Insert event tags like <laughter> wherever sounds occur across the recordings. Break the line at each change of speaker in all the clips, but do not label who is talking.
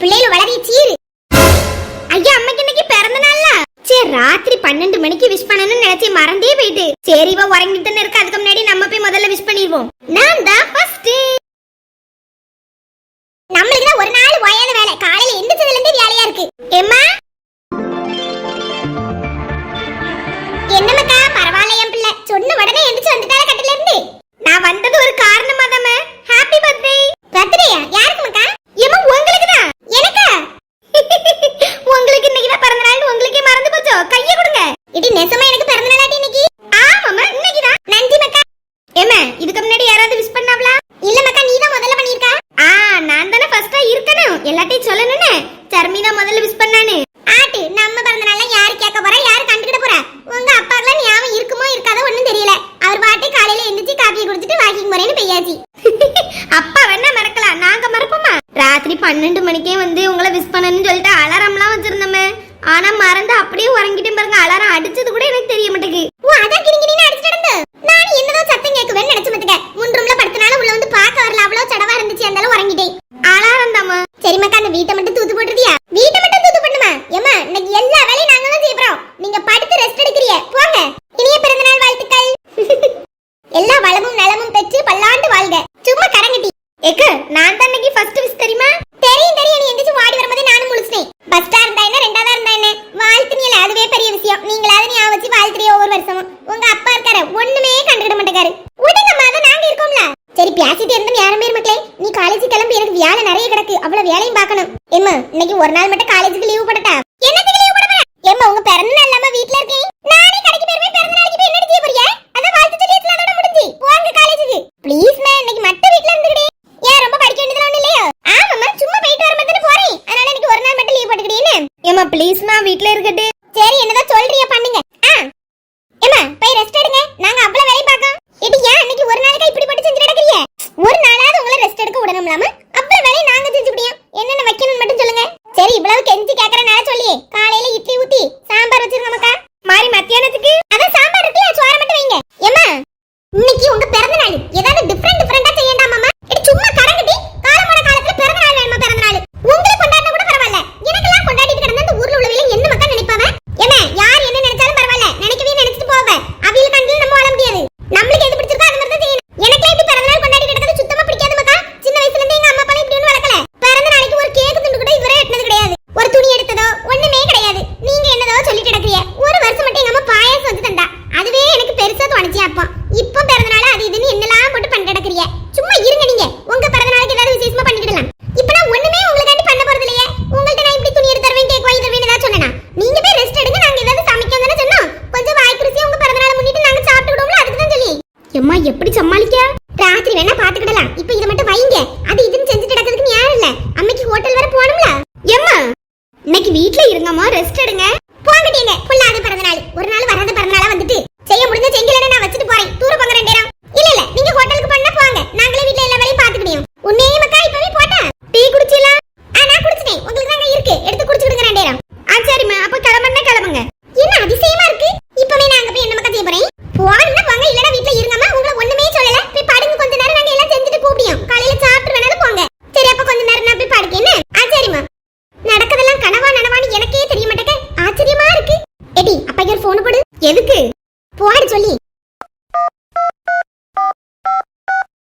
பிள்ளைகள் வளரி சீரு. ஐயா அம்மாக்கு இன்னைக்கு பிறந்த நாள்ல? சரி ராத்திரி பன்னெண்டு மணிக்கு விஷ் பண்ணணும்னு நினைச்சி மறந்தே போயிட்டு. சரிவா இவ உறங்கிட்டுன்னு இருக்கு? அதுக்கு முன்னாடி நம்ம போய் முதல்ல விஷ் பண்ணிடுவோம். நான் தான் ஃபர்ஸ்ட் நம்மளுக்கு தான் ஒரு நாள் ஒயாத வேலை. காலையில எந்திரிச்சதுல இருந்து வேலையா இருக்கு. ஏமா ஏக்க நான் தான் இன்னைக்கு ஃபர்ஸ்ட் மிஸ் தெரியுமா? தெரியும் தெரியும். நீ எந்திரிச்சு வாடி வரும்போது நானும் முழிச்சிட்டேன். ஃபர்ஸ்டா இருந்தா என்ன ரெண்டாவதா இருந்தா என்ன? வாழ்த்துனியல அதுவே பெரிய விஷயம். நீங்களாவது ஞாபகம் வச்சு வாழ்த்துறிய ஒவ்வொரு வருஷமும். உங்க அப்பா இருக்காரு ஒண்ணுமே கண்டுக்கிட மாட்டேங்காரு. உடனே தான் நாங்க இருக்கோம்ல. சரி பேசிட்டு இருந்தும் யாரும் பேர் மக்களே நீ காலேஜ் கிளம்பி எனக்கு வேலை நிறைய கிடக்கு. அவ்வளவு வேலையும் பார்க்கணும். ஏமா இன்னைக்கு ஒரு நாள் மட்டும் காலேஜுக்கு லீவு போட்டா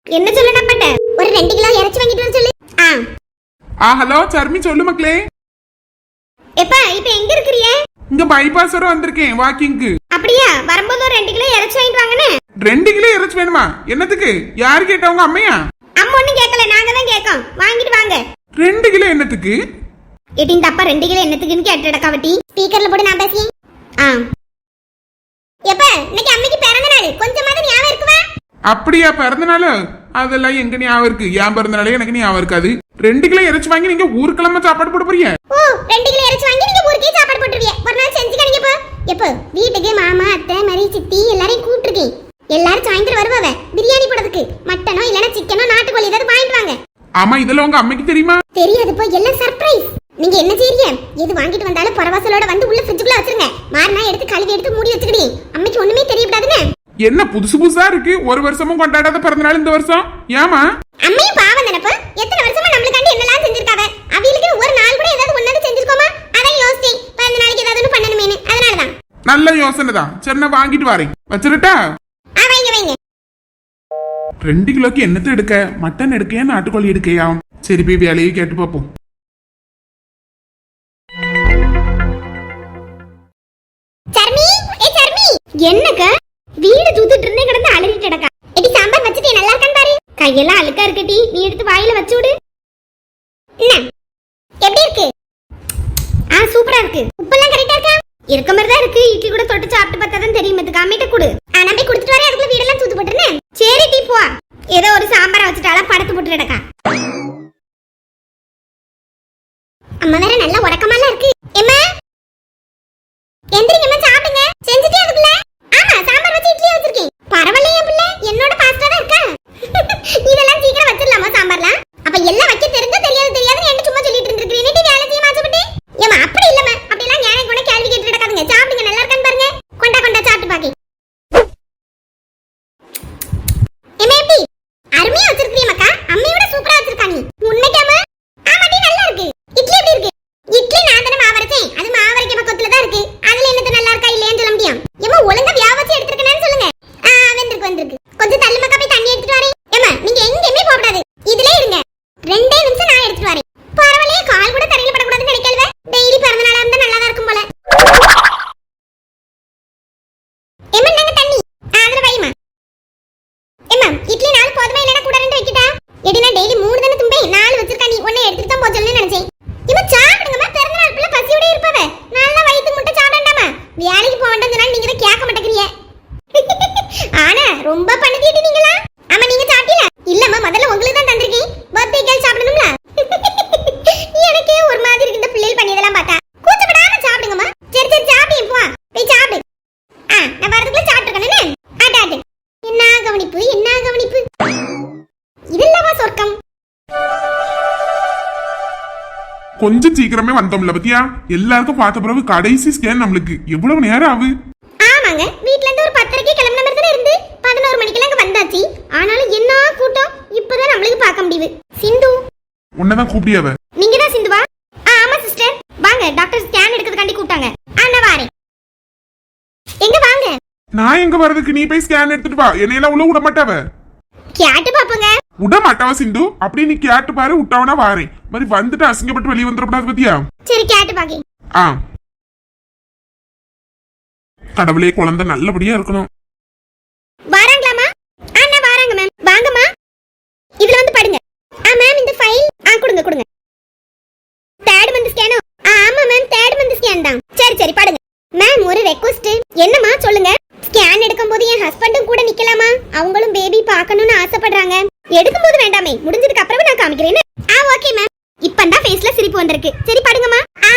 என்ன சொல்ல நம்மட்ட ஒரு ரெண்டு கிலோ இறைச்சி வாங்கிட்டு வந்து சொல்லு. ஆ.
ஆ ஹலோ சர்மி சொல்லு மக்களே.
எப்பா இப்போ எங்க இருக்கறியே?
இங்க பைபாஸ் வர வந்திருக்கேன் வாக்கிங்க்கு
அப்படியா? வரும்போது ஒரு ரெண்டு கிலோ இறைச்சி வாங்கிட்டு வாங்கனே
ரெண்டு கிலோ இறைச்சி வேணுமா? என்னத்துக்கு? யார் கேட்டவங்க அம்மையா?
அம்மா ஒண்ணும் கேட்கல நாங்க தான் கேட்கோம். வாங்கிட்டு வாங்க.
ரெண்டு கிலோ என்னத்துக்கு?
எட்டின் தப்பா ரெண்டு கிலோ என்னத்துக்குன்னு கேட்டு இடக்காவட்டி ஸ்பீக்கர்ல போட்டு நான் பேசியே ஆ.
அப்படியா பிறந்தநாள் அதெல்லாம் எங்க ஞாபகம் இருக்கு? ஏன் பிறந்தநாளே எனக்கு ஞாபகம் இருக்காது. ரெண்டு கிலோ இறைச்சி வாங்கி நீங்க ஊருக்கிழமை சாப்பாடு போட போறீங்க?
ரெண்டு கிலோ இறைச்சி வாங்கி நீங்க ஊருக்கே சாப்பாடு போட்டுருவீங்க ஒரு நாள் செஞ்சுக்கணிங்க போ. எப்போ? வீட்டுக்கு மாமா அத்தை மரி சித்தி எல்லாரையும் கூப்பிட்டுருக்கேன் எல்லாரும் சாயந்தரம் வருவாங்க பிரியாணி போடுறதுக்கு. மட்டனோ இல்லனா சிக்கனோ நாட்டுக்கோழி ஏதாவது வாங்கிட்டு வாங்க.
ஆமா இதெல்லாம் உங்க அம்மைக்கு தெரியுமா?
தெரியாது போய் எல்லாம் சர்ப்ரைஸ் நீங்க என்ன செய்றீங்க? எது வாங்கிட்டு வந்தாலும் பரவாசலோட வந்து உள்ள ஃப்ரிட்ஜுக்குள்ள வச்சிருங்க. மாறினா எடுத்து கழுவி எடுத்து மூடி
என்ன புதுசு புதுசா இருக்கு? ஒரு வருஷமும் கொண்டாடாத பிறந்தநாள் இந்த வருஷம்? ஏமா
அம்மையும் பாவம் நினைப்பு எத்தனை வருஷமா நம்மளுக்காண்டி என்னெல்லாம் செஞ்சிருக்காவ? அவங்களுக்கு ஒரு நாள் கூட ஏதாவது ஒன்னாவது செஞ்சிருக்கோமா? அதான் யோசிச்சேன். பிறந்த நாளைக்கு ஏதாவது ஒண்ணு பண்ணணுமேனு அதனாலதான்.
நல்ல யோசனை தான். சரி நான் வாங்கிட்டு வரேன் வச்சிருட்டா?
வைங்க வைங்க.
ரெண்டு கிலோக்கு என்னத்தை எடுக்க? மட்டன் எடுக்கையா நாட்டுக்கோழி எடுக்கையா? சரி போய் வேலையை கேட்டு பார்ப்போம்
சர்மி? ஏ சர்மி! என்னக்க வீடு தூத்துட்டு இருந்தே கிடந்து அழுகிட்டு கிடக்கா எடி சாம்பார் வச்சுட்டு நல்லா இருக்கான்னு பாரு கையெல்லாம் அழுக்கா இருக்கட்டி நீ எடுத்து வாயில வச்சு விடு. எப்படி இருக்கு? ஆ சூப்பரா இருக்கு. உப்பெல்லாம் கரெக்டா இருக்கா? இருக்க மாதிரி தான் இருக்கு. இட்லி கூட தொட்டு சாப்பிட்டு பார்த்தா தான் தெரியும். இதுக்கு அம்மிட்ட கொடு. ஆ நான் போய் கொடுத்துட்டு வரேன். அதுக்குள்ள வீடெல்லாம் தூத்து போட்டுருந்தேன் சரி டீ போ. ஏதோ ஒரு சாம்பாரை வச்சுட்டாலாம் படத்து போட்டு நடக்கா அம்மா வேற நல்லா உறக்கமாலாம் இருக்கு எம்மா எந்திரிங்கம்மா சாப்பிடுங்க செஞ்சுட்டே அதுக்குள்ள ஆமா சாம்பார் வச்சு இட்லி வச்சிருக்கேன் பரவாயில்லையே பிள்ளை என்னோட பாஸ்டா தான் இருக்கா இதெல்லாம் சீக்கிரம் வச்சிடலாமா சாம்பார்லாம் அப்ப எல்லாம் வைக்க தெரிஞ்சோ தெரியாது தெரியாதுன்னு என்ன சும்மா சொல்லிட்டு இருந்திருக்கீங்க நீ வேலை செய்ய மாச்சப்பட்டு ஏமா அப்படி இல்லம்மா அப்படிலாம் ஞானம் கூட கேள்வி கேட்டு கிடக்காதுங்க சாப்பிடுங்க நல்லா இருக்கான்னு பாருங்க கொண்டா கொண்டா சாப்பிட்டு பாக்கி ஏமா எப்படி அருமையா வச்சிருக்கீங்கக்கா அம்மையோட சூப்பரா வச்சிருக்கா நீ உண்மைக்காமா ஆமாடி நல்லா இருக்கு இட்லி எப்படி இருக்கு இட்லி நான் தானே மாவரைச்சேன் அது மாவரைக்க பக்கத்துல தான் இருக்கு அதுல என்னது நல்லா இருக்கா இல்லையான்னு சொல்ல முடியும் ஏமா ஒழுங்கா வியா வச்சு எடுத்துருக்கேன்னு சொல்லுங்க ஆ வந்திருக்கு வந்திருக்கு கொஞ்சம் தள்ளு மக்கா போய் தண்ணி எடுத்துட்டு வரேன் ஏமா நீங்க எங்கேயுமே போக கூடாது இதுலயே இருங்க ரெண்டே நிமிஷம் நான் எடுத்துட்டு வரேன் பரவாயில்லையே கால் கூட தரையில படக்கூடாதுன்னு நினைக்கல டெய்லி பிறந்த நாளா இருந்தா நல்லா தான் இருக்கும் போல ஏமா நாங்க தண்ணி ஆ, அதுல வைமா ஏமா இட்லி நாலு போதுமா இல்லைன்னா கூட ரெண்டு வைக்கிட்டா எடி நான் டெய்லி மூணு தானே தும்பே நாலு வச்சிருக்கா நீ ஒண்ணு எடுத்துட்டு தான் போச்சல்னு நினைச்சேன் இவ சாப்பிடுங்கம்மா பிறந்த நாள் பிள்ளை பசியோட இருப்பாவ நல்லா வயித்து முட்டை சாப்பிடண்டாமா வேலைக்கு போக வேண்டாம் சொன்னா நீங்க தான் கேட்க மாட்டேங்கிறீங்க ஆனா ரொம்ப பண்ணுதீட்டு நீங்களா ஆமா நீங்க சாப்பிட்டீல இல்லம்மா முதல்ல உங்களுக்கு தான் தந்திருக்கேன் பர்த்டே கேள் சாப்பிடணும்ல எனக்கே ஒரு மாதிரி இருக்கு இந்த பிள்ளைகள் பண்ணியதெல்லாம் பார்த்தா கூச்சப்படாம சாப்பிடுங்கம்மா சரி சரி சாப்பிடு போ போய் சாப்பிடு ஆ நான் வரதுக்குள்ள சாப்பிட்டுருக்கேன்னு ஆட்டு ஆட்டு என்ன கவனிப்பு என்ன கவனிப்பு இதெல்லவா சொர்க்கம்
கொஞ்சம் சீக்கிரமே வந்தோம்ல பத்தியா? எல்லாருக்கும் பார்த்த பிறகு கடைசி ஸ்கேன் நம்மளுக்கு. எவ்வளவு நேரம் ஆகு
ஆமாங்க. வீட்ல இருந்து ஒரு பத்தரைக்கு கிளம்பின மாதிரி தானே இருந்து? பதினோரு மணிக்கெல்லாம் இங்க வந்தாச்சு. ஆனாலும் என்ன கூட்டம்? இப்பதான் நம்மளுக்கு பார்க்க முடியுது. சிந்து.
உன்னதான் கூப்பிடியாவ
நீங்க தான் சிந்துவா? ஆமா சிஸ்டர் வாங்க டாக்டர் ஸ்கேன் எடுக்கிறதுக்காண்டி கூப்பிட்டாங்க. நான் வாரேன். எங்க வாங்க?
நான் எங்க வர்றதுக்கு? நீ போய் ஸ்கேன் எடுத்துட்டு வா. என்னையெல்லாம் உள்ள விட மாட்டாவ
கேட்டு பாப்போங்க.
விட மாட்டாவ சிந்து. அப்படி நீ கேட்டு பாரு விட்டவனா வாரேன் மாதிரி வந்துட்டு அசிங்கப்பட்டு வெளியே வந்துடக்கூடாது பத்தியா?
சரி கேட்டு பாக்கி.
ஆ. கடவுளே குழந்தை நல்லபடியா இருக்கணும்.
வாராங்களாமா ஆ நான் வாராங்க மேம் வாங்கம்மா. இதுல வந்து படுங்க. ஆ மேம் இந்த ஃபைல் ஆ கொடுங்க கொடுங்க. தேர்ட் மந்த் ஸ்கேனோ ஆ ஆமா மேம் தேர்ட் மந்த் ஸ்கேன் தான். சரி சரி படுங்க. மேம் ஒரு ரெக்வஸ்ட் என்னம்மா சொல்லுங்க? ஸ்கேன் எடுக்கும்போது என் ஹஸ்பண்டும் கூட நிக்கலாமா? அவங்களும் பேபி பார்க்கணும்னு ஆசைப்படுறாங்க. எடுக்கும்போது வேண்டாமே. முடிஞ்சதுக்கு அப்புறம் நான் காமிக்கிறேன். ஆ ஓகே மேம் இப்பந்தான் ஃபேஸ்ல சிரிப்பு வந்திருக்கு. சரி படுங்கம்மா. ஆ.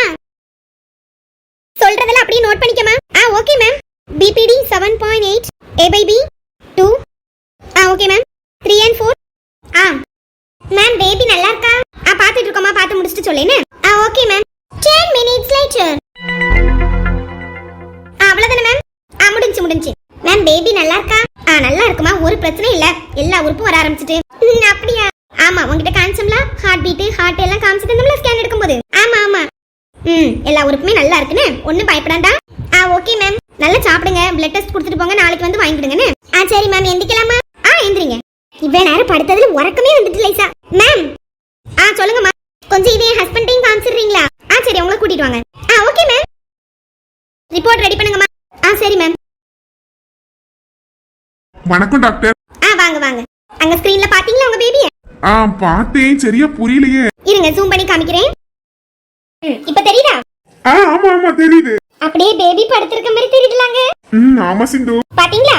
சொல்றதெல்லாம் அப்படியே நோட் பண்ணிக்கமா ஆ okay ma'am BPD seven point eight A by B two ah okay ma'am three and four ah. Ma'am baby நல்லா இருக்கா? ஆ பார்த்துட்டு இருக்கோம்மா. பார்த்து முடிச்சுட்டு சொல்லேன்னு ஆ எல்லா உறுப்புமே நல்லா இருக்குன்னு? ஒன்றும் பயப்படாண்டா? ஆ ஓகே மேம் நல்லா சாப்பிடுங்க. பிளட் டெஸ்ட் கொடுத்துட்டு போங்க. நாளைக்கு வந்து வாங்கிடுங்கன்னு ஆ சரி மேம் எந்திக்கலாமா? ஆ எந்திரிங்க. இவ்வளவு நேரம் படுத்ததுல உறக்கமே வந்துட்டு லைசா. மேம் ஆ சொல்லுங்கம்மா கொஞ்சம் இதை ஹஸ்பண்டையும் காமிச்சிடுறீங்களா? ஆ சரி உங்களை கூட்டிட்டு வாங்க. ஆ ஓகே மேம் ரிப்போர்ட் ரெடி பண்ணுங்கம்மா ஆ சரி மேம்
வணக்கம் டாக்டர்.
ஆ வாங்க வாங்க. அங்க ஸ்கிரீன்ல பாத்தீங்களா உங்க பேபிய
ஆ பார்த்தேன். சரியா புரியலையே.
இருங்க ஜூம் பண்ணி காமிக்கிறேன். இப்ப
ஆமா தெரியுது.
அப்படியே பேபி படுத்திருக்க மாதிரி தெரியுதுலாங்க.
ம் ஆமா சிந்து.
பாத்தீங்களா?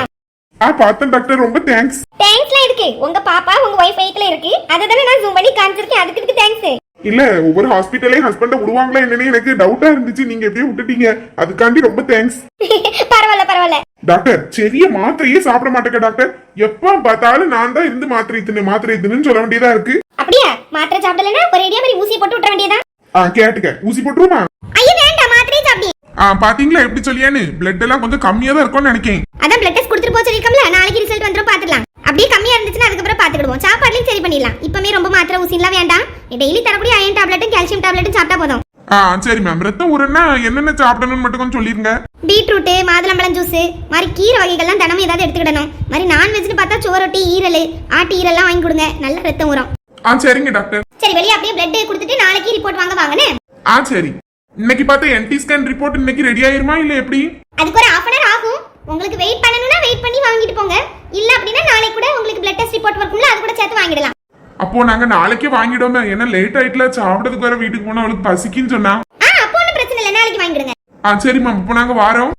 ஆ பார்த்தேன் டாக்டர் ரொம்ப தேங்க்ஸ்
தேங்க்ஸ்லாம் இருக்கு உங்க பாப்பா உங்க ஒய்ஃப் வயித்துல இருக்கு. அதுதானே நான் ஜூம் பண்ணி காமிச்சிருக்கேன். அதுக்கு இதுக்கு தேங்க்ஸ்
இல்ல ஒவ்வொரு ஹாஸ்பிட்டலே ஹஸ்பண்ட விடுவாங்களா என்னன்னு எனக்கு டவுட்டா இருந்துச்சு. நீங்க எப்படியே விட்டுட்டீங்க. அதுக்காண்டி ரொம்ப தேங்க்ஸ் <laughs>
பரவாயில்ல பரவாயில்ல.
டாக்டர் செரிய மாத்திரையே சாப்பிட மாட்டேங்க டாக்டர் எப்ப பார்த்தாலும் நான் தான் இருந்து மாத்திரை தின்னு மாத்திரை தின்னு சொல்ல வேண்டியதா இருக்கு.
அப்படியா? மாத்திரை சாப்பிடலன்னா ஒரேடியா மாதிரி ஊசி போட்டு விட்டுற வேண்டியதான்
ஆ கேட்டுக்க. ஊசி போட்டுருமா?
ஐயோ
ஆ பாத்தீங்களா? எப்படி சொல்லியான்னு? பிளட் எல்லாம் கொஞ்சம் கம்மியா தான் இருக்கும்னு நினைக்கேன்.
அதான் பிளட் டெஸ்ட் கொடுத்துட்டு போக சொல்லிருக்கோம்ல நாளைக்கு ரிசல்ட் வந்துரும் பாத்துக்கலாம் அப்படியே கம்மியா இருந்துச்சுன்னா அதுக்கப்புறம் பாத்துக்கிடுவோம் சாப்பாடுலயும் சரி பண்ணிடலாம். இப்பமே ரொம்ப மாத்திரை ஊசிலாம் வேண்டாம். டெய்லி தரக்கூடிய அயன் டேப்லெட்டும் கால்சியம் டேப்லெட்டும் சாப்பிட்டா போதும்.
ஆ சரி மேம் ரத்தம் ஊறுனா என்னென்ன சாப்பிடணும்னு மட்டும் கொஞ்சம் சொல்லிருங்க.
பீட்ரூட்டு மாதுளம்பழம் ஜூஸ் மாதிரி கீரை வகைகள்லாம் தினமும் ஏதாவது எடுத்துக்கிடணும். மாதிரி நான்வெஜ்னு பார்த்தா சோரொட்டி ஈரல் ஆட்டு ஈரல்லாம் வாங்கி கொடுங்க. நல்ல ரத்தம் ஊறும்.
ஆ சரிங்க டாக்டர்.
சரி வெளியே அப்படியே பிளட் கொடுத்துட்டு நாளைக்கு ரிப்போர்ட் வாங்க வாங்கன்னு
ஆ சரி. இன்னைக்கு பார்த்த என்டி ஸ்கேன் ரிப்போர்ட் இன்னைக்கு ரெடி ஆயிருமா இல்ல எப்படி?
அதுக்கு ஒரு ஹாஃப் அன் ஆகும். உங்களுக்கு வெயிட் பண்ணணும்னா வெயிட் பண்ணி வாங்கிட்டு போங்க. இல்ல அப்படின்னா நாளைக்கு கூட உங்களுக்கு பிளட் டெஸ்ட் ரிப்போர்ட் வரும்ல அது கூட சேர்த்து வாங்கிடலாம்.
அப்போ நாங்க நாளைக்கே வாங்கிடுவோமே. ஏன்னா லேட் ஆயிட்டுல சாப்பிடறதுக்கு வர வீட்டுக்கு போனா அவளுக்கு பசிக்குன்னு சொன்னா.
ஆ அப்போ ஒன்றும் பிரச்சனை இல்லை. நாளைக்கு வாங்கிடுங்க.
ஆ சரி மேம் இப்போ நாங்க வாரோம்.